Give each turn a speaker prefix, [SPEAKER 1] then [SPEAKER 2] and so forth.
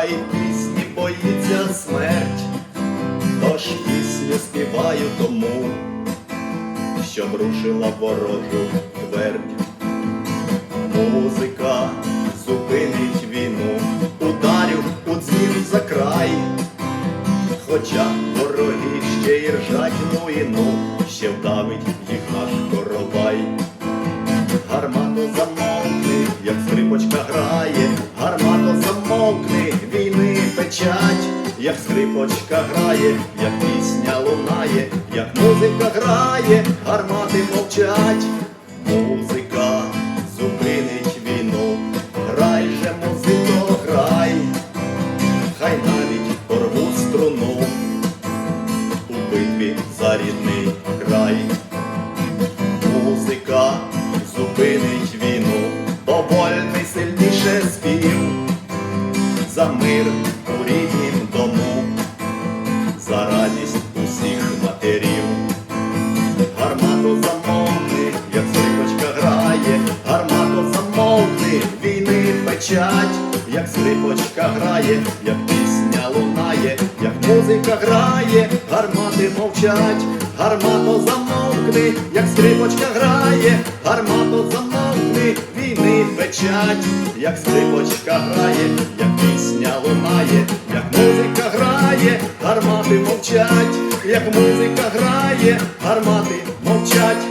[SPEAKER 1] співає пісні, боїться смерть, тож пісню співаю тому, щоб рушила ворожу твердь. Музика зупинить війну, ударю у дзвін за край, хоча вороги ще й ржать, ну і ну, ще вдавить їх наш коровай. Гармату замовник, як скрипочка грає, гармат печать, як скрипочка грає, як пісня лунає, як музика грає, гармати мовчать, музика зупинить війну, грай же, музико, грай, хай навіть порву струну у битві за рідний край. Музика зупинить війну, бо вольний сильніше спів, за мир у ріднім дому, за радість усіх матерів. Гармато замовкни, як скрипочка грає, гармато замовкни, війни печать, як скрипочка грає, як пісня лунає, як музика грає, гармати мовчать, гармато замовкни, як скрипочка грає, гармато замовкни, печать, як скрипочка грає, як пісня лунає, як музика грає, гармати мовчать, як музика грає, гармати мовчать.